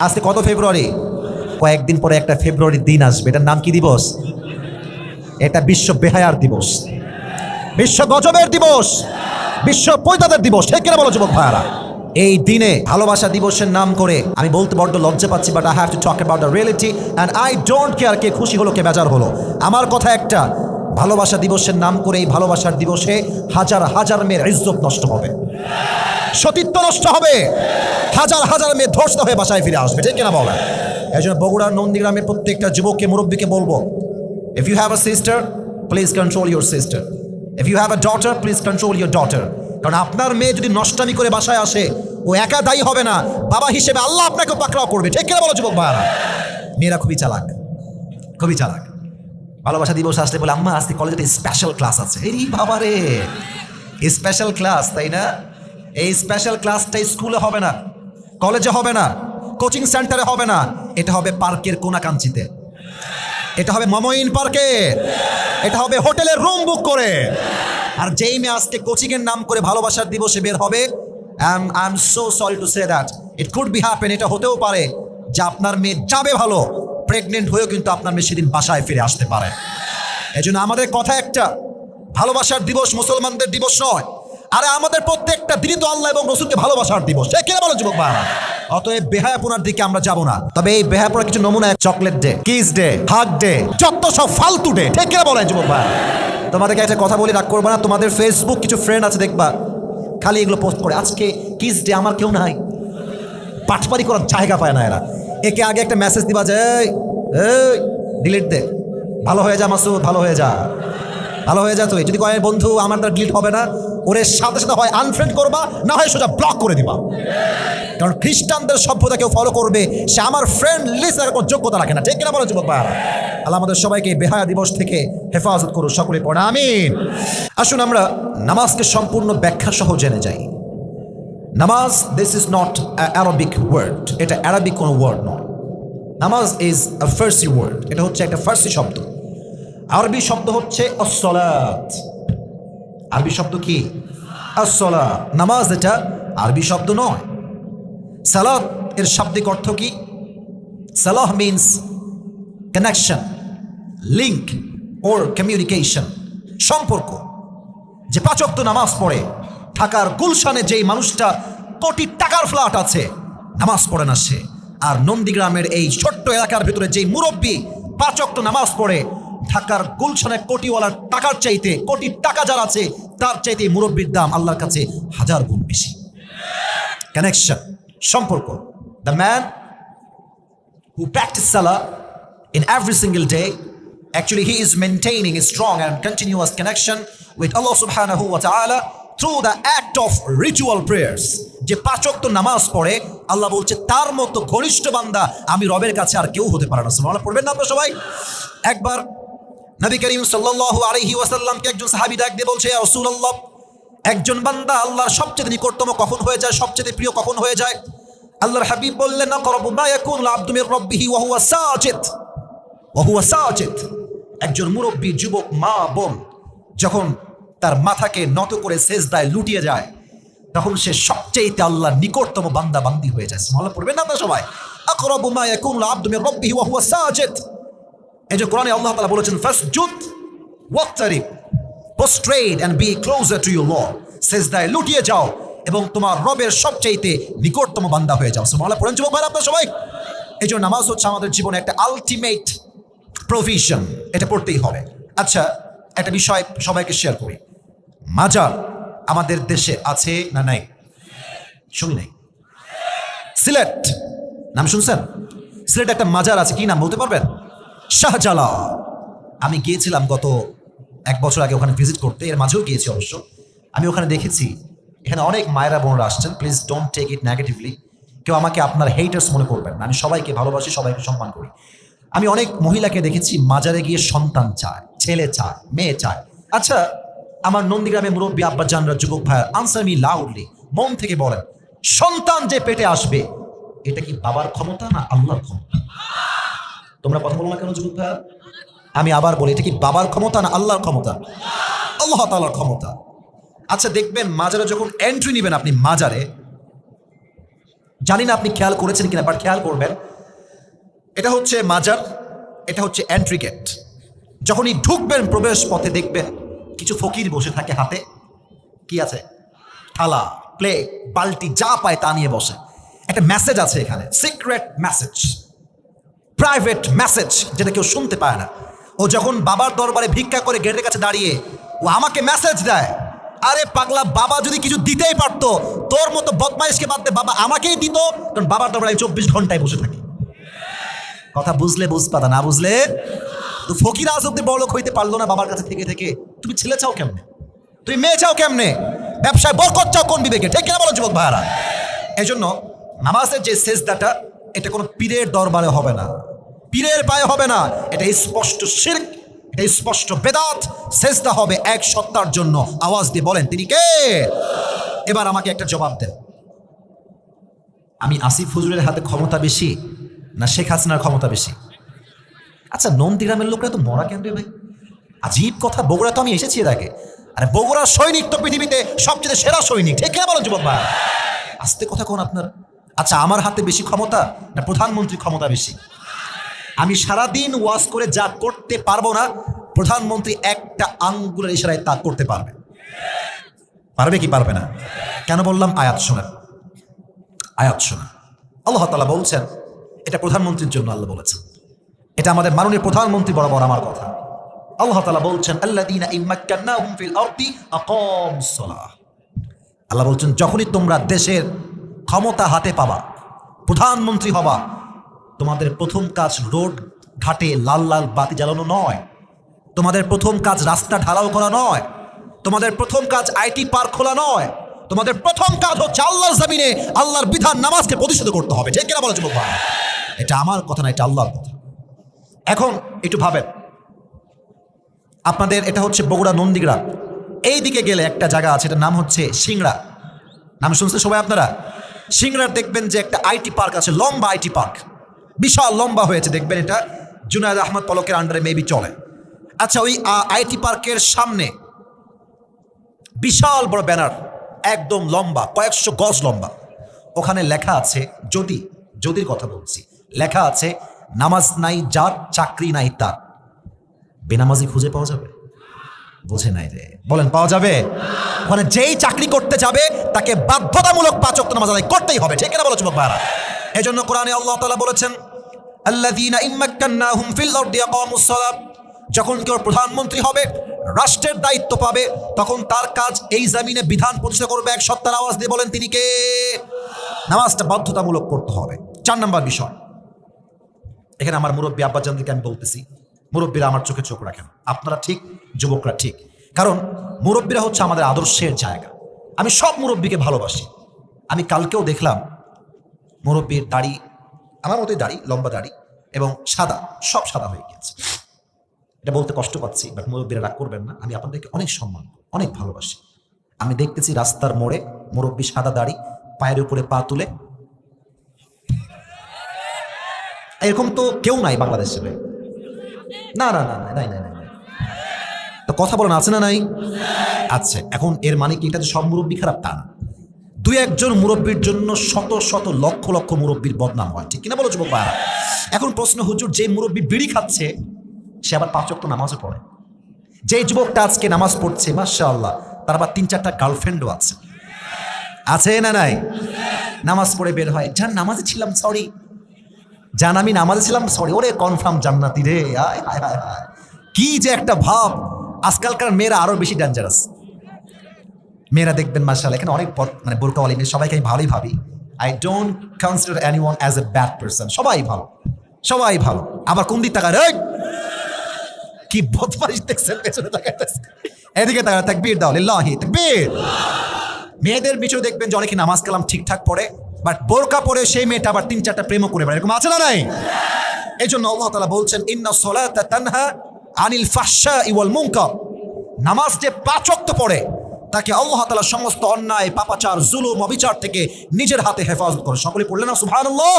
আজকে কত ফেব্রুয়ারি? কয়েকদিন পরে একটা ফেব্রুয়ারির দিন আসবে। এটার নাম কি দিবস? এটা বিশ্ব বেহায়ার দিবস। বিশ্ব গজবের দিবস। বিশ্ব পৈতাদের দিবস। ঠিক কিনা বলো, যুবক ভাইয়ারা? এই দিনে ভালোবাসা দিবসের নাম করে আমি বলতে বড্ড লজ্জা পাচ্ছি but I have to talk about the reality and I don't care কে খুশি হলো, কে বেজার হলো। আমার কথা একটা, ভালোবাসা দিবসের নাম করে এই ভালোবাসার দিবসে হাজার হাজার মেয়ের ইজ্জত নষ্ট হবে। সতীত্ব নষ্ট হবে। হাজার হাজার মেয়ে ধর্ষিত হয়ে বাসায় ফিরে আসবে, ঠিক কিনা বলেন? এই জন্য বগুড়ার নন্দীগ্রামের প্রত্যেকটা যুবককে, মুরব্বীকে বলব if you have a sister please control your sister if you have a daughter please control your daughter কারণ আপনার মেয়ে যদি নষ্টামি করে বাসায় আসে, ও একা দায়ী হবে না, বাবা হিসেবে আল্লাহ আপনাকে পাকড়াও করবে, ঠিক কিনা বলো যুবক ভাইয়ারা? মেয়েরা খুবই চালাক খুবই চালাক। ভালোবাসা দিবস আসলে বলে, আম্মা, আজকে কলেজে স্পেশাল ক্লাস আছে। এই বাবা রে স্পেশাল ক্লাস তাই না? এই স্পেশাল ক্লাসটা স্কুলে হবে না কলেজে হবে না কোচিং সেন্টারে হবে না, এটা হবে পার্কের কোনাকাঞ্চিতে। এটা হবে মমইন পার্কে এটা হবে হোটেলের রুম বুক করে। আর যেই মেয়ে আজকে কোচিং এর নাম করে ভালোবাসার দিবসে বের হবে I am so sorry to say that it could be happen এটা হতেও পারে যে আপনার মেয়ে যাবে ভালো প্রেগনেন্ট হয়েও কিন্তু আপনার মেয়ে সেদিন বাসায় ফিরে আসতে পারে। এই জন্য আমাদের কথা একটা, ভালোবাসার দিবস মুসলমানদের দিবস নয় আরে আমাদের প্রত্যেকটা দিনই তো আল্লাহ এবং রসুলকে ভালোবাসার দিবস। এ কেন বলো যুবক ভাইরা অতএব বেহায়াপনার দিকে আমরা যাব না। তবে এই বেহায়াপনার কিছু নমুনা chocolate day kiss day hug day যত সব ফালতু ডে ঠিক কিনা বলেন যুবক ভাই? তোমাদেরকে একটা কথা বলি, রাগ করব না, তোমাদের ফেসবুক কিছু ফ্রেন্ড আছে, দেখবা। খালি এগুলো পোস্ট করে, আজকে কিস ডে আমার কেউ নাই। পাটপারি করার জায়গা পায় না এরা। একে আগে একটা মেসেজ দিবা যে ডিলিট দে। ভালো হয়ে যা মাসুদ, ভালো হয়ে যা। ভালো হয়ে যা তুই। যদি কয় বন্ধু, আমার দ্বারা ডিলিট হবে না ওরে সাথে সাথে হয় আনফ্রেন্ড করবা, না হয় সোজা ব্লক করে দিবা। কারণ খ্রিস্টানদের সভ্যতা কেউ ফলো করবে, সে আমার ফ্রেন্ড লিস্ট রাখার কোনো যোগ্যতা রাখে না। ঠিক কিনা বলো যুবক ভাইয়ারা? আল্লাহ আমাদের সবাইকে বেহায়া দিবস থেকে হেফাজত করুন সকলে পড়া, আমিন। আসুন আমরা নামাজকে সম্পূর্ণ ব্যাখ্যা সহ জেনে যাই। নামাজ this is not Arabic word এটা অ্যারাবিক কোনো ওয়ার্ড নয়। নামাজ ইজ আ ফার্সি ওয়ার্ড এটা হচ্ছে একটা ফার্সি শব্দ। আরবি শব্দ হচ্ছে আসলাত আরবি শব্দ কি? আসলা নামাজ এটা আরবি শব্দ নয়। সালাত এর শাব্দিক অর্থ কি? সালাহ means connection link or communication সম্পর্ক। যে পাচক্ত নামাজ পড়ে, ঢাকার গুলশানে যেই মানুষটা কোটি টাকার ফ্ল্যাট আছে, নামাজ পড়ে না সে। আর নন্দীগ্রামের এই ছোট্ট এলাকার ভিতরে যেই মুরব্বী পাচক্ত নামাজ পড়ে ঢাকার গুলশানে কোটিওয়ালার টাকার চাইতে, কোটি টাকা যারা আছে, তার চাইতে মুরব্বীর দাম আল্লাহর কাছে হাজার গুণ বেশি। কানেকশন সম্পর্ক। দ্য ম্যান হু প্র্যাকটিস সালা in every single day actually he is maintaining strong and continuous connection with আল্লাহ সুবহানাহু ওয়া through the act of ritual prayers যে পাচক তো নামাজ পড়ে, আল্লাহ বলছে, তার মতো ঘনিষ্ঠ বান্দা আমি রবের কাছে আর কেউ হতে পারে না। সুবহানাল্লাহ, পড়বেন না আপনারা সবাই? একবার নবী করিম সাল্লাল্লাহু আলাইহি ওয়াসাল্লামকে একজন সাহাবী ডাক দিয়ে বলছে রাসূলুল্লাহ, একজন বান্দা আল্লাহর সবচেয়ে নিকটতম কখন হয়ে যায়? সবচেয়ে প্রিয় কখন হয়ে যায়? আল্লাহর হাবিব বললেন, আকরাবু মা ইয়াকুনু আব্দু মির রাব্বিহি ওয়া হুয়া সাজিদ, ওয়া হুয়া সাজিদ। একজন মুরব্বী যুবক, মা, বোন, যখন তার মাথাকে নত করে শেষ সেজদায় লুটিয়ে যায়, তখন সে সবচেয়ে আল্লাহর নিকটতম বান্দা বান্দি হয়ে যায়। সুবহানাল্লাহ পড়বে না আপনারা সবাই? আকরাবু মা ইয়াকুনু আব্দু মির রাব্বিহি ওয়া হুয়া সাজিদ। এই যে কোরআনে আল্লাহ তাআলা বলেছেন ফার্স্ট ফাসজুদ ওয়াক্তারিব prostrate and be closer to your Lord. সেজদায় লুটিয়ে যাও এবং তোমার রবের সবচাইতে নিকটতম বান্দা হয়ে যাও। সুবহানাল্লাহ, পড়েন যুবক ভাইরা, আপনারা সবাই? এই জন্য নামাজ হচ্ছে আমাদের জীবনে একটা আলটিমেট প্রভিশন এটা পড়তেই হবে। আচ্ছা একটা বিষয় সবাইকে শেয়ার করি। মাজার আমাদের দেশে আছে না নাই? শুনি নাই। সিলেট, নাম শুনছেন? সিলেট একটা মাজার আছে, কি নাম বলতে পারবেন? শাহজালা আমি গিয়েছিলাম গত এক বছর আগে ওখানে ভিজিট করতে, এর মাঝেও গিয়েছি অবশ্য। আমি ওখানে দেখেছি, এখানে অনেক মায়েরা বোনরা আসছেন। Please don't take it negatively কেউ আমাকে আপনার হেটার্স মনে করবেন না। আমি সবাইকে ভালোবাসি, সবাইকে সম্মান করি। আমি অনেক মহিলাকে দেখেছি, মাজারে গিয়ে সন্তান চায়, ছেলে চায়, মেয়ে চায়। আচ্ছা আমার নন্দীগ্রামে মুরব্বী আব্বা জানরা যুবক ভাইয়ার আনসার মি লাউডলি মন থেকে বলেন, সন্তান যে পেটে আসবে, এটা কি বাবার ক্ষমতা না আল্লাহর ক্ষমতা? তোমরা কথা বলো না কেন, যুবক ভাইয়া আমি আবার বলি, এটা কি বাবার ক্ষমতা না আল্লাহর ক্ষমতা? আল্লাহ তাআলার ক্ষমতা। আচ্ছা দেখবেন মাজারে যখন এন্ট্রি নেবেন আপনি মাজারে, জানি না আপনি খেয়াল করেছেন কিনা বাট খেয়াল করবেন, এটা হচ্ছে মাজার, এটা হচ্ছে এন্ট্রি গেট যখনই ঢুকবেন প্রবেশ পথে দেখবেন কিছু ফকির বসে থাকে হাতে। কি আছে? থালা প্লেট বালতি, যা পায় তা নিয়ে বসে। একটা মেসেজ আছে এখানে সিক্রেট মেসেজ প্রাইভেট মেসেজ যেটা কেউ শুনতে পায় না। ও যখন বাবার দরবারে ভিক্ষা করে গেটের কাছে দাঁড়িয়ে ও আমাকে মেসেজ দেয়, আরে পাগলা, বাবা যদি কিছু দিতেই পারতো, তোর মতো বদমাইশকে বাদ বাবা আমাকেই দিত। কারণ বাবার দরবারে আমি চব্বিশ ঘন্টায় বসে থাকি। কথা বুঝলে বুঝপাতা না বুঝলে? তো ফকির আজ অব্দি বড়লোক হইতে পারল না বাবার কাছে থেকে থেকে। তুমি ছেলে চাও কেমনে? তুমি মেয়ে চাও কেমনে? ব্যবসায় বরকত চাও কোন বিবেকে? ঠিক কিনা বলো যুবক ভাইয়ারা? এই জন্য নামাজের যে সেজদাটা এটা কোনো পীরের দরবারে হবে না। পীরের পায়ে হবে না। এটা স্পষ্ট শির্ক, এটা স্পষ্ট বেদাত। সেজদা হবে এক সত্তার জন্য। আওয়াজ দিয়ে বলেন, তিনি কে? এবার আমাকে একটা জবাব দেন। আমি আসিফ হুজুরের হাতে ক্ষমতা বেশি না শেখ হাসিনার ক্ষমতা বেশি? আচ্ছা নন্দীগ্রামের লোকরা তো মরা কেন রে ভাই? আজীব কথা, বগুড়া তো আমি এসেছি এর আগে। আরে বগুড়ার সৈনিক তো পৃথিবীতে সবচেয়ে সেরা সৈনিক। ঠিক বলেন যুবক ভাই? আস্তে কথা কোন আপনার। আচ্ছা আমার হাতে বেশি ক্ষমতা না প্রধানমন্ত্রী ক্ষমতা বেশি? আমি সারাদিন ওয়াজ করে যা করতে পারব না, প্রধানমন্ত্রী একটা আঙ্গুলের ইশারায় তা করতে পারবে। পারবে কি পারবে না? কেন বললাম? আয়াত শোনেন আয়াত শোনা। আল্লাহ তালা বলছেন, এটা প্রধানমন্ত্রীর জন্য আল্লাহ বলেছেন। এটা আমাদের মাননীয় প্রধানমন্ত্রী বরাবর আমার কথা। আল্লাহ তালা বলছেন সালাহ। আল্লাহ বলছেন, যখনই তোমরা দেশের ক্ষমতা হাতে পাবা। প্রধানমন্ত্রী হবা। তোমাদের প্রথম কাজ রোড ঘাটে লাল লাল বাতি জ্বালানো নয়। তোমাদের প্রথম কাজ রাস্তা ঢালাও করা নয়। তোমাদের প্রথম কাজ আইটি পার্ক খোলা নয়। তোমাদের প্রথম কাজ হচ্ছে আল্লাহর জমিনে আল্লাহর বিধান নামাজকে প্রতিষ্ঠিত করতে হবে। ঠিক কিনা বলো যুবক ভাই? এটা আমার কথা না, এটা আল্লাহর কথা। এখন একটু ভাবেন। আপনাদের এটা হচ্ছে বগুড়া নন্দীগ্রাম। এই দিকে গেলে একটা জায়গা আছে, এটার নাম হচ্ছে সিংড়া। নাম শুনছেন সবাই আপনারা? সিংড়ার দেখবেন যে একটা আইটি পার্ক আছে, লম্বা আইটি পার্ক। বিশাল লম্বা হয়েছে, দেখবেন এটা। জুনায়দ আহমদ পলকের আন্ডারে মেবি চলে। আচ্ছা ওই আইটি পার্কের সামনে বিশাল বড় ব্যানার, একদম লম্বা, কয়েকশো গজ লম্বা। ওখানে লেখা আছে, যদি, যদির কথা বলছি, লেখা আছে, নামাজ নাই যার, চাকরি নাই তার। বেনামাজি খুঁজে পাওয়া যাবে? বোঝে নাই রে। বলেন, পাওয়া যাবে? ওখানে যেই চাকরি করতে যাবে তাকে বাধ্যতামূলক পাঁচ ওয়াক্ত নামাজ আদায় করতেই হবে। ঠিক না বলো যুবক ভাইরা এই জন্য কোরআনে আল্লাহ তালা বলেছেন যখন কেউ প্রধানমন্ত্রী হবে, রাষ্ট্রের দায়িত্ব পাবে, তখন তার কাজ এই জামিনে বিধান প্রতিষ্ঠা করবে এক সত্তার আওয়াজ দিয়ে বলেন তিনি কে? নামাজটা বাধ্যতামূলক করতে হবে। চার নম্বর বিষয়। এখানে আমার মুরব্বী আব্বাজানদেরকে আমি বলতেছি, মুরব্বীরা আমার চোখে চোখ রাখেন। আপনারা ঠিক, যুবকরা ঠিক। কারণ মুরব্বীরা হচ্ছে আমাদের আদর্শের জায়গা। আমি সব মুরব্বীকে ভালোবাসি। আমি কালকেও দেখলাম, মুরব্বীর দাড়ি, আমার মতোই দাড়ি, লম্বা দাড়ি এবং সাদা, সব সাদা হয়ে গিয়েছে। এটা বলতে কষ্ট পাচ্ছি বাট মুরব্বীরা রাগ করবেন না। আমি আপনাদেরকে অনেক সম্মান অনেক ভালোবাসি। আমি দেখতেছি রাস্তার মোড়ে মুরব্বী সাদা দাড়ি, পায়ের উপরে পা তুলে। এরকম তো কেউ নাই বাংলাদেশে। না না না নাই নাই নাই। তো কথা বলেন, আছে না নাই? আচ্ছা এখন এর মানে কি? এটা যে সব মুরব্বী খারাপ, তা না। দুই একজন মুরব্বীর জন্য শত শত লক্ষ লক্ষ মুরব্বীর বদনাম হয়। ঠিক কিনা বলো, যুবক? এখন প্রশ্ন, হুজুর, যে মুরব্বী বিড়ি খাচ্ছে, সে আবার পাঁচ ওয়াক্ত নামাজও পড়ে। যে যুবকটা আজকে নামাজ পড়ছে মাসা আল্লাহ তার আবার তিন চারটা গার্লফ্রেন্ডও আছে। আছে না নাই? নামাজ পড়ে বের হয়। যান নামাজে ছিলাম সরি জান, আমি নামাজে ছিলাম সরি ওরে কনফার্ম জান্নাতি রে। আয়, হায় হায় হায়। কি যে একটা ভাব। আজকালকার মেয়েরা আরও বেশি ডেঞ্জারাস মেয়েরা দেখবেন মার্শাল এখানে অনেক মানে বোরকাওয়ালি মেয়ে, সবাইকে আমি ভালোই ভাবি। I don't consider anyone as a bad person সবাই ভালো সবাই ভালো। আবার কোন দিক তাকায় রে কি বদমাইশ দেখছেন, পেছনে তাকাইতেছে এদিকে তাকা তাকবীর দাও, লিল্লাহি, তাকবীর। মেয়েদের পিছনে দেখবেন যে অনেকে নামাজ কালাম ঠিকঠাক পড়ে বাট বোরকা পরে সেই মেয়েটা আবার তিন চারটা প্রেমও করে বেড়ায়। এরকম আছে না নাই? এই জন্য আল্লাহ তালা বলছেন, ইন্না সলাতা তানহা আনিল ফাশা ইওয়াল মুনকার। নামাজ যে পাচক্ত পড়ে, তাকে আল্লাহ তালা সমস্ত অন্যায়, পাপাচার, জুলুম, অবিচার থেকে নিজের হাতে হেফাজত করে। সকলে পড়লেন না, সুবহানাল্লাহ?